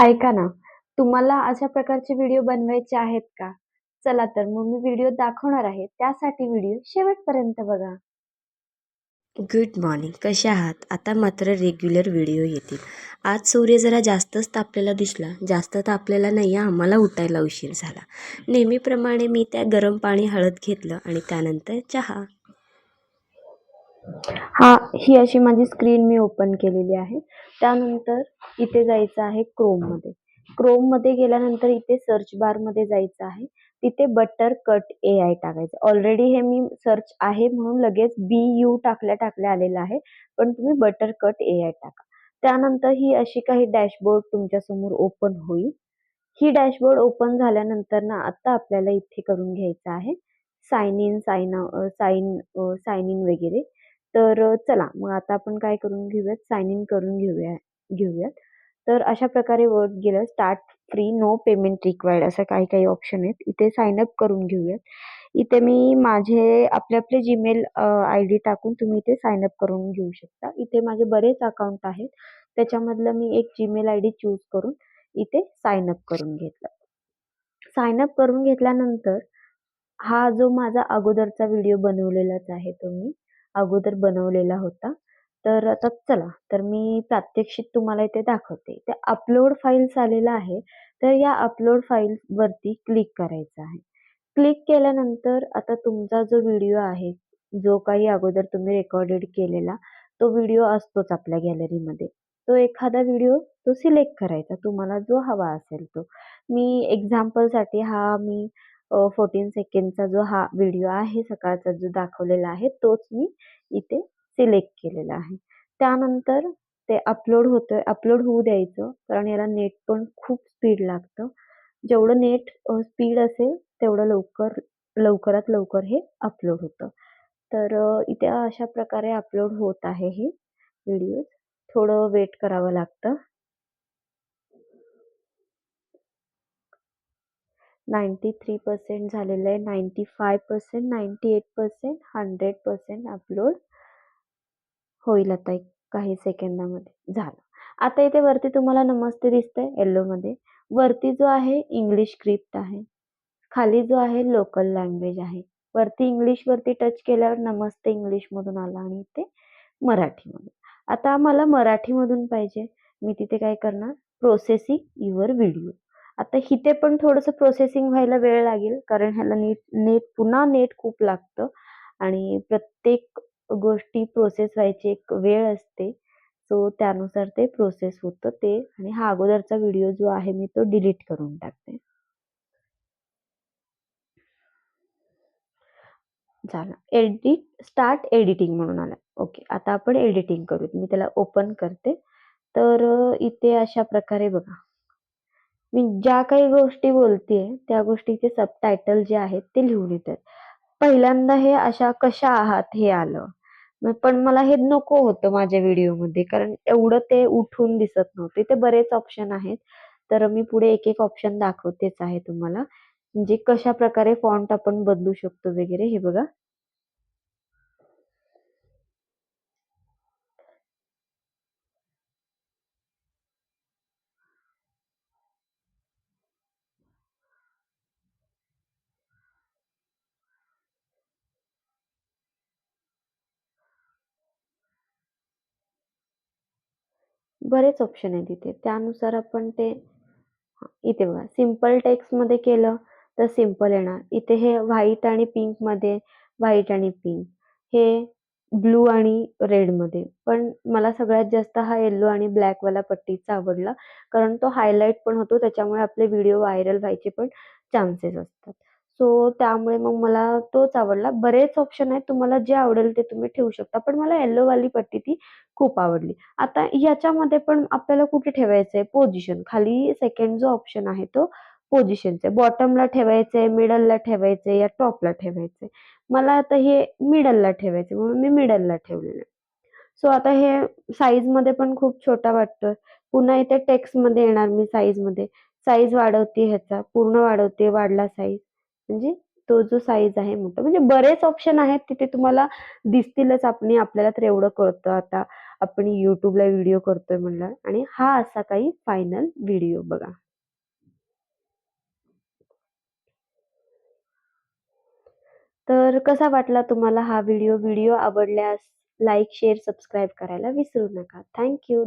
ऐका ना, तुम्हाला अशा प्रकारचे व्हिडिओ बनवायचे आहेत का? चला तर मग मी व्हिडिओ दाखवणार आहे. त्यासाठी व्हिडिओ शेवटपर्यंत बघा. गुड मॉर्निंग कसे आहात आता मात्र रेग्युलर व्हिडिओ येतील आज सूर्य जरा जास्तच तापलेला दिसला जास्त तापलेला नाही आहे आम्हाला उठायला उशीर झाला नेहमीप्रमाणे मी त्या गरम पाणी हळद घेतलं आणि त्यानंतर चहा हा ही अशी माझी स्क्रीन मी ओपन केलेली आहे. त्यानंतर इथे जायचं आहे क्रोममध्ये. क्रोममध्ये गेल्यानंतर इथे सर्च बारमध्ये जायचं आहे. तिथे बटर कट ए आय टाकायचं. ऑलरेडी हे मी सर्च आहे म्हणून लगेच बी यू टाकल्या टाकल्या आलेलं आहे. पण तुम्ही बटर कट ए आय टाका. त्यानंतर ही अशी काही डॅशबोर्ड तुमच्यासमोर ओपन होईल. ही डॅशबोर्ड ओपन झाल्यानंतर ना आता आपल्याला इथे करून घ्यायचं आहे sign in, sign sign sign in वगैरे. तर चला मग आता आपण काय करून घेऊयात साइन इन करून घेऊया घेऊयात. तर अशा प्रकारे वर्ड गेलं start free no payment required असं काही काही ऑप्शन आहेत. इथे साइन अप करून घेऊयात. इथे मी माझे आपले आपले जीमेल आय डी टाकून तुम्ही इथे साइन अप करून घेऊ शकता. इथे माझे बरेच अकाउंट आहेत. त्याच्यामधलं मी एक जीमेल आय डी चूज करून इथे साइन अप करून घेतलं. साइन अप करून घेतल्यानंतर हा जो माझा अगोदरचा व्हिडिओ बनवलेलाच आहे तो मी अगोदर बनवलेला होता. तर आता चला तर मी प्रात्यक्षिक तुम्हाला इथे दाखवते. ते अपलोड फाईल्स आलेला आहे. तर या अपलोड फाईल्सवरती क्लिक करायचं आहे. क्लिक केल्यानंतर आता तुमचा जो व्हिडिओ आहे, जो काही अगोदर तुम्ही रेकॉर्डेड केलेला, तो व्हिडिओ असतोच आपल्या गॅलरीमध्ये. तो एखादा व्हिडिओ तो सिलेक्ट करायचा तुम्हाला जो हवा असेल तो. मी एक्झाम्पलसाठी हा मी फोर्टीन सेकंडचा जो हा व्हिडिओ आहे सकाळचा जो दाखवलेला आहे तोच मी इथे सिलेक्ट केलेला आहे. त्यानंतर ते अपलोड होतोय. अपलोड होऊ द्यायचं कारण याला नेट पण खूप स्पीड लागतं. जेवढं नेट स्पीड असेल तेवढं लवकर लवकरात लवकर हे अपलोड होतं. तर इथे अशा प्रकारे अपलोड होत आहे हे व्हिडिओ. थोडं वेट करावं लागतं. 93% झालेलं आहे. 95%, 98%, 100% अपलोड होईल आता एक काही सेकंदामध्ये. झालं. आता इथे वरती तुम्हाला नमस्ते दिसतंय येल्लोमध्ये वरती जो आहे इंग्लिश स्क्रिप्ट आहे. खाली जो आहे लोकल लँग्वेज आहे. वरती इंग्लिशवरती टच केल्यावर नमस्ते इंग्लिशमधून आला आणि इथे मराठीमधून. आता आम्हाला मराठीमधून पाहिजे. मी तिथे काय करणार प्रोसेसिंग युअर व्हिडिओ. आता इथे पण थोडंसं प्रोसेसिंग व्हायला वेळ लागेल कारण ह्याला नीट नेट पुन्हा नेट खूप लागतं आणि प्रत्येक गोष्टी प्रोसेस व्हायची एक वेळ असते. सो त्यानुसार ते प्रोसेस होतं ते आणि हा अगोदरचा व्हिडिओ जो आहे मी तो डिलीट करून टाकते. झालं. एडिट स्टार्ट एडिटिंग म्हणून आलं. ओके. आता आपण एडिटिंग करू मी त्याला ओपन करते. तर इथे अशा प्रकारे बघा. मी ज्या काही गोष्टी बोलतेय त्या गोष्टीचे सबटायटल जे आहेत ते लिहून येतात. पहिल्यांदा हे अशा कशा आहात हे आलं. पण मला हे नको होतं माझ्या व्हिडिओमध्ये कारण एवढं ते उठून दिसत नव्हते ते बरेच ऑप्शन आहेत. तर मी पुढे एक एक ऑप्शन दाखवतेच आहे तुम्हाला. म्हणजे कशा प्रकारे फॉन्ट आपण बदलू शकतो वगैरे हे बघा. बरेच ऑप्शन आहेत इथे. त्यानुसार आपण ते इथे बघा सिंपल टेक्स्टमध्ये केलं तर सिंपल येणार. इथे हे व्हाईट आणि पिंकमध्ये व्हाईट आणि पिंक. हे ब्लू आणि रेडमध्ये. पण मला सगळ्यात जास्त हा येलो आणि ब्लॅकवाला पट्टीचा आवडला. कारण तो हायलाईट पण होतो त्याच्यामुळे आपले व्हिडिओ व्हायरल व्हायचे पण चान्सेस असतात. सो त्यामुळे मग मला तोच आवडला. बरेच ऑप्शन आहेत. तुम्हाला जे आवडेल ते तुम्ही ठेवू शकता. पण मला येल्लोवाली पट्टी ती खूप आवडली. आता याच्यामध्ये पण आपल्याला कुठे ठेवायचं आहे पोझिशन. खाली सेकंड जो ऑप्शन आहे तो पोझिशनचे आहे. बॉटमला ठेवायचंय, मिडलला ठेवायचंय या टॉपला ठेवायचे मला आता हे मिडलला ठेवायचे म्हणून मी मिडलला ठेवलेलं आहे. सो आता हे साईजमध्ये पण खूप छोटा वाटतोय. पुन्हा इथे टेक्स्टमध्ये येणार मी साईजमध्ये. साईज वाढवते ह्याचा, पूर्ण वाढवते, वाढला साईज. म्हणजे तो जो साईज आहे मोठा. म्हणजे बरेच ऑप्शन आहेत तिथे तुम्हाला दिसतीलच आपण आपल्याला तर एवढं कळतं. आता आपण यूट्यूबला व्हिडिओ करतोय म्हणलं आणि हा असा काही फायनल व्हिडिओ बघा. तर कसा वाटला तुम्हाला हा व्हिडिओ व्हिडिओ आवडल्यास लाईक शेअर सबस्क्राईब करायला विसरू नका. थँक्यू